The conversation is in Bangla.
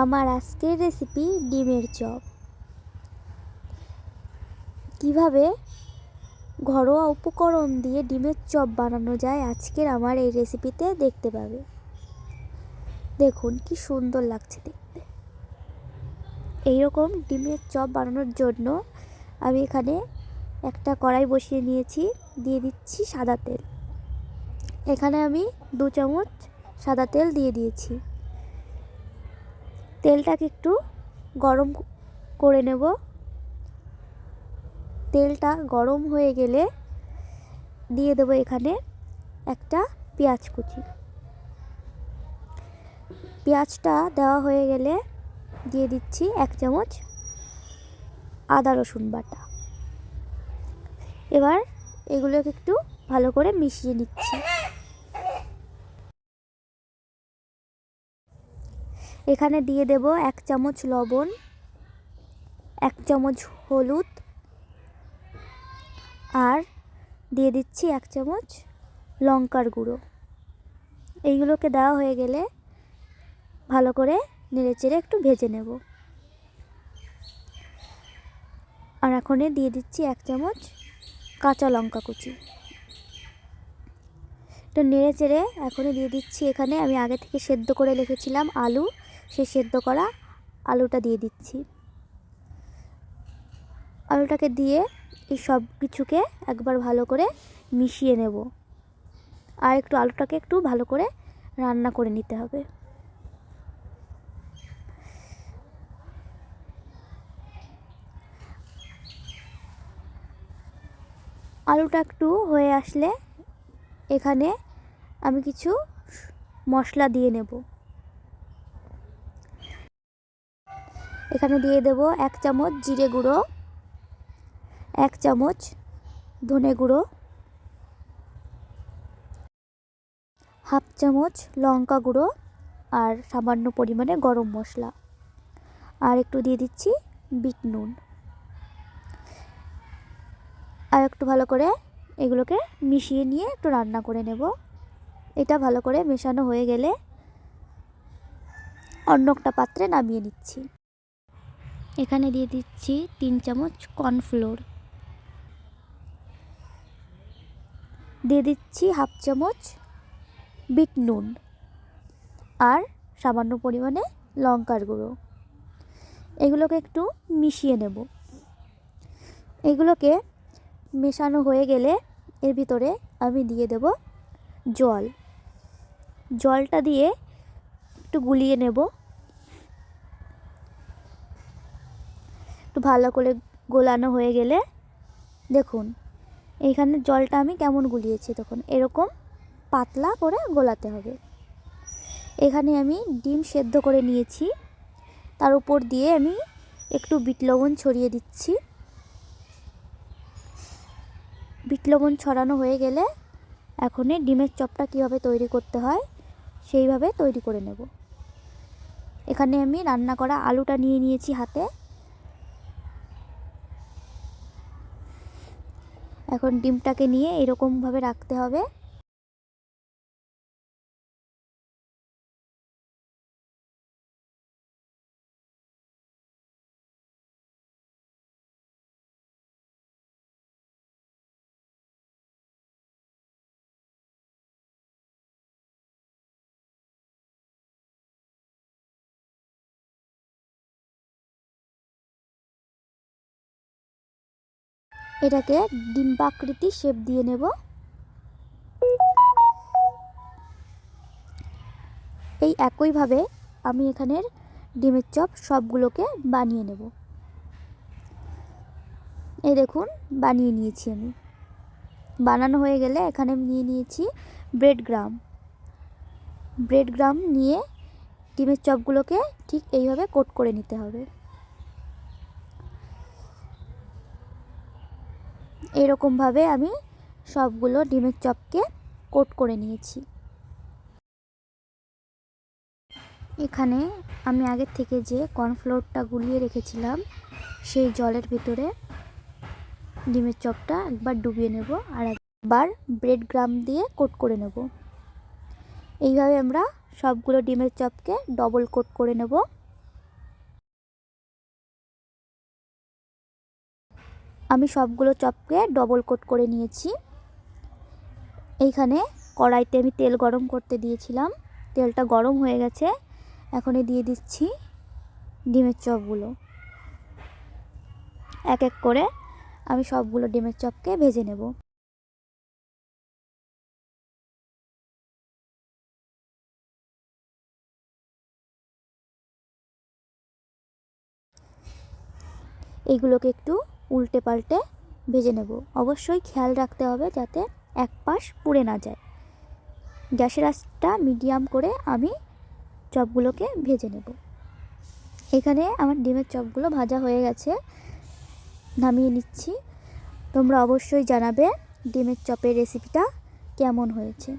আমার আজকের রেসিপি ডিমের চপ। কীভাবে ঘরোয়া উপকরণ দিয়ে ডিমের চপ বানানো যায় আজকের আমার এই রেসিপিতে দেখতে পাবে। দেখুন কি সুন্দর লাগছে দেখতে। এইরকম ডিমের চপ বানানোর জন্য আমি এখানে একটা কড়াই বসিয়ে নিয়েছি, দিয়ে দিচ্ছি সাদা তেল। এখানে আমি দু চামচ সাদা তেল দিয়ে দিয়েছি। তেলটাকে একটু গরম করে নেব। তেলটা গরম হয়ে গেলে দিয়ে দেবো এখানে একটা পেঁয়াজ কুচি। পেঁয়াজটা দেওয়া হয়ে গেলে দিয়ে দিচ্ছি এক চামচ আদা রসুন বাটা। এবার এগুলোকে একটু ভালো করে মিশিয়ে নিচ্ছি। এখানে দিয়ে দেব এক চামচ লবণ, এক চামচ হলুদ, আর দিয়ে দিচ্ছি এক চামচ লঙ্কার গুঁড়ো। এইগুলোকে দেওয়া হয়ে গেলে ভালো করে নেড়েচেড়ে একটু ভেজে নেব। আর এখনে দিয়ে দিচ্ছি এক চামচ কাঁচা লঙ্কা কুচি। একটু নেড়ে চেড়ে এখনই দিয়ে দিচ্ছি। এখানে আমি আগে থেকে সেদ্ধ করে রেখেছিলাম আলু। সেই সেদ্ধ করা আলুটা দিয়ে দিচ্ছি। আলুটাকে দিয়ে এই সব কিছুকে একবার ভালো করে মিশিয়ে নেব। আর একটু আলুটাকে একটু ভালো করে রান্না করে নিতে হবে। আলুটা একটু হয়ে আসলে এখানে আমি কিছু মশলা দিয়ে নেব। এখানে দিয়ে দেব এক চামচ জিরে গুঁড়ো, এক চামচ ধনে গুঁড়ো, হাফ চামচ লঙ্কা গুঁড়ো আর সামান্য পরিমাণে গরম মশলা। আর একটু দিয়ে দিচ্ছি বিট নুন। আর একটু ভালো করে এগুলোকে মিশিয়ে নিয়ে একটু রান্না করে নেব। এটা ভালো করে মেশানো হয়ে গেলে অন্য একটা পাত্রে নামিয়ে নিচ্ছি। এখানে দিয়ে দিচ্ছি তিন চামচ কর্নফ্লোর। দিয়ে দিচ্ছি হাফ চামচ বিট নুন আর সামান্য পরিমাণে লঙ্কার গুঁড়ো। এগুলোকে একটু মিশিয়ে নেব। এগুলোকে মেশানো হয়ে গেলে এর ভিতরে আমি দিয়ে দেব জল। জলটা দিয়ে একটু গুলিয়ে নেব। ভালো করে গোলানো হয়ে গেলে দেখুন এইখানে জলটা আমি কেমন গুলিয়েছি তখন এরকম পাতলা করে গোলাতে হবে। এখানে আমি ডিম সেদ্ধ করে নিয়েছি, তার উপর দিয়ে আমি একটু বিট লবণ ছড়িয়ে দিচ্ছি। বিট লবণ ছড়ানো হয়ে গেলে এখনই ডিমের চপটা কীভাবে তৈরি করতে হয় সেইভাবে তৈরি করে নেব। এখানে আমি রান্না করা আলুটা নিয়ে নিয়েছি হাতে। এখন ডিমটাকে নিয়ে এরকমভাবে রাখতে হবে। এটাকে ডিম্বাকৃতি শেপ দিয়ে নেব। এই একইভাবে আমি এখানের ডিমের চপ সবগুলোকে বানিয়ে নেব। এই দেখুন, বানিয়ে নিয়েছি আমি। বানানো হয়ে গেলে এখানে নিয়ে নিয়েছি ব্রেড গ্রাম। ব্রেড গ্রাম নিয়ে ডিমের চপগুলোকে ঠিক এইভাবে কোট করে নিতে হবে। এরকমভাবে আমি সবগুলো ডিমের চপকে কোট করে নিয়েছি। এখানে আমি আগের থেকে যে কর্নফ্লোরটা গুলিয়ে রেখেছিলাম, সেই জলের ভিতরে ডিমের চপটা একবার ডুবিয়ে নেব আর একবার ব্রেড গ্রাম দিয়ে কোট করে নেব। এইভাবে আমরা সবগুলো ডিমের চপকে ডবল কোট করে নেব। আমি সবগুলো চপকে ডবল কোট করে নিয়েছি। এইখানে কড়াইতে আমি তেল গরম করতে দিয়েছিলাম। তেলটা গরম হয়ে গেছে। এখন দিয়ে দিচ্ছি ডিমের চপগুলো। এক এক করে আমি সবগুলো ডিমের চপকে ভেজে নেব। এইগুলোকে একটু উল্টে পাল্টে ভেজে নেব। অবশ্যই খেয়াল রাখতে হবে যাতে এক পাশ পুড়ে না যায়। গ্যাসের আঁচটা মিডিয়াম করে আমি চপগুলোকে ভেজে নেব। এখানে আমার ডিমের চপগুলো ভাজা হয়ে গেছে। নামিয়ে নিচ্ছি। তোমরা অবশ্যই জানাবে ডিমের চপের রেসিপিটা কেমন হয়েছে।